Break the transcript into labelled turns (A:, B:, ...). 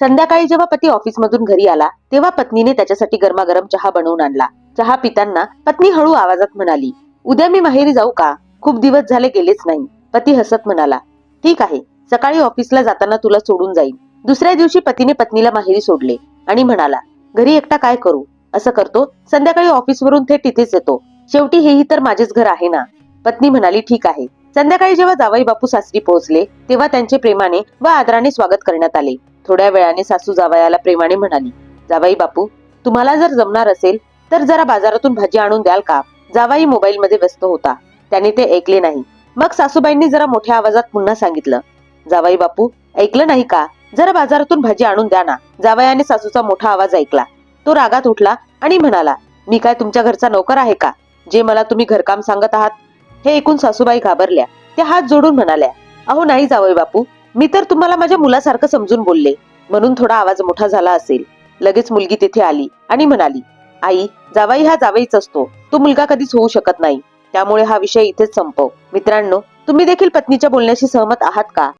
A: संध्याकाळी जेव्हा पती ऑफिसमधून घरी आला तेव्हा पत्नीने त्याच्यासाठी गरमागरम चहा बनवून आणला. चहा पिताना पत्नी हळू आवाजात म्हणाली उद्या मी माहेरी जाऊ का? खूप दिवस झाले गेलेच नाही. पती हसत म्हणाला ठीक आहे सकाळी ऑफिसला जाताना तुला सोडून जाईल दुसऱ्या दिवशी पतीने पत्नीला माहेरी सोडले आणि म्हणाला घरी एकटा काय करू? असं करतो संध्याकाळी ऑफिसवरून थेट तिथेच येतो. शेवटी हेही तर माझेच घर आहे ना? पत्नी म्हणाली ठीक आहे. संध्याकाळी जेव्हा जावई बापू सासरी पोहोचले तेव्हा त्यांचे प्रेमाने व आदराने स्वागत करण्यात आले. थोड्या वेळाने सासू जावयाला प्रेमाने म्हणाली जावाई बापू तुम्हाला जर जमणार असेल तर जरा बाजारातून भाजी आणून द्याल का? जावाई मोबाईल मध्ये व्यस्त होता. त्याने ते ऐकले नाही. मग सासूबाईंनी जरा मोठ्या आवाजात पुन्हा सांगितलं जावाई बापू ऐकलं नाही का? जरा बाजारातून भाजी आणून द्या ना. जावयाने सासूचा मोठा आवाज ऐकला. तो रागात उठला आणि म्हणाला मी काय तुमच्या घरचा नोकर आहे का? जे मला तुम्ही घरकाम सांगत आहात. हे ऐकून सासूबाई घाबरल्या. त्या हात जोडून म्हणाल्या अहो नाही जावई बापू. मी तर तुम्हाला माझ्या मुलासारखं समजून बोलले. म्हणून थोडा आवाज मोठा झाला असेल. लगेच मुलगी तिथे आली आणि म्हणाली आई जावाई हा जावाईच असतो. तो मुलगा कधीच होऊ शकत नाही. त्यामुळे हा विषय इथेच संपव. मित्रांनो तुम्ही देखील पत्नीच्या बोलण्याशी सहमत आहात का?